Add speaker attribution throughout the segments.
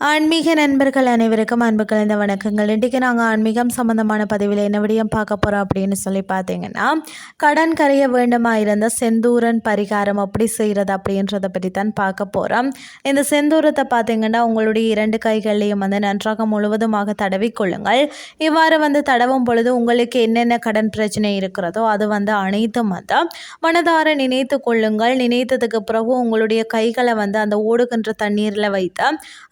Speaker 1: ஆன்மீக நண்பர்கள் அனைவருக்கும் அன்பு கலந்த வணக்கங்கள். இன்றைக்கு நாங்கள் ஆன்மீகம் சம்மந்தமான பதிவில் என்ன விடயம் பார்க்க போகிறோம் அப்படின்னு சொல்லி பார்த்தீங்கன்னா கடன் கரைய வேண்டுமா இருந்த செந்தூரன் பரிகாரம் அப்படி செய்கிறது அப்படின்றத பற்றி தான் பார்க்க போகிறோம் இந்த செந்தூரத்தை பார்த்தீங்கன்னா உங்களுடைய இரண்டு கைகள்லையும் வந்து நன்றாக முழுவதுமாக தடவிக்கொள்ளுங்கள் இவ்வாறு வந்து தடவும் பொழுது உங்களுக்கு என்னென்ன கடன் பிரச்சனை இருக்கிறதோ அது வந்து அனைத்தும் வந்து மனதார நினைத்து கொள்ளுங்கள். நினைத்ததுக்கு பிறகு உங்களுடைய கைகளை வந்து அந்த ஓடுகின்ற தண்ணீரில் வைத்து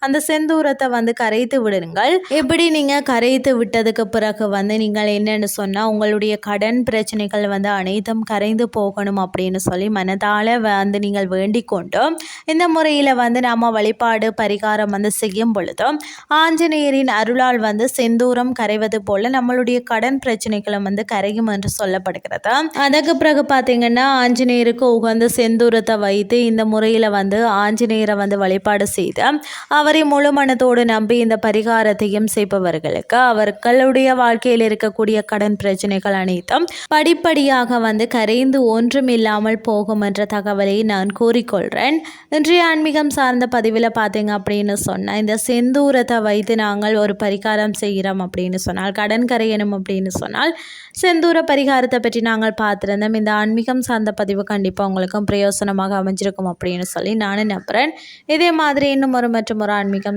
Speaker 1: அந்த செந்தூரத்தை வந்து கரைத்து விடுங்கள். இப்படி நீங்கள் கரைத்து விட்டதுக்கு பிறகு வந்து நீங்கள் என்னென்னு சொன்னால் உங்களுடைய கடன் பிரச்சனைகள் வந்து அனைத்தும் கரைந்து போகணும் அப்படின்னு சொல்லி மனதால் வந்து நீங்கள் வேண்டிக் கொண்டோம். இந்த முறையில் வந்து நாம் வழிபாடு பரிகாரம் வந்து செய்யும் பொழுதும் ஆஞ்சநேயரின் அருளால் வந்து செந்தூரம் கரைவது போல நம்மளுடைய கடன் பிரச்சனைகளும் வந்து கரையும் என்று சொல்லப்படுகிறது. அதுக்கு பிறகு பார்த்தீங்கன்னா ஆஞ்சநேயருக்கு உகந்த செந்தூரத்தை வைத்து இந்த முறையில் வந்து ஆஞ்சநேயரை வந்து வழிபாடு செய்து அவரை முழு முழு மனத்தோடு நம்பி இந்த பரிகாரத்தையும் செய்பவர்களுக்கு அவர்களுடைய வாழ்க்கையில் இருக்கக்கூடிய கடன் பிரச்சனைகள் அனைத்தும் படிப்படியாக வந்து கரைந்து ஒன்றும் இல்லாமல் போகும் என்ற தகவலை நான் கூறிக்கொள்கிறேன் இன்றைய ஆன்மீகம் சார்ந்த பதிவில் பார்த்தீங்க அப்படின்னு சொன்னால் இந்த செந்தூரத்தை வைத்து நாங்கள் ஒரு பரிகாரம் செய்கிறோம் அப்படின்னு சொன்னால் கடன் கரையணும் அப்படின்னு சொன்னால் செந்தூர பரிகாரத்தை பற்றி நாங்கள் பார்த்துருந்தோம். இந்த ஆன்மீகம் சார்ந்த பதிவு கண்டிப்பாக உங்களுக்கும் பிரயோசனமாக அமைஞ்சிருக்கும் அப்படின்னு சொல்லி நானும் நம்புகிறேன் இதே மாதிரி இன்னும் ஒரு மற்றும் ஒரு ஆன்மீகம்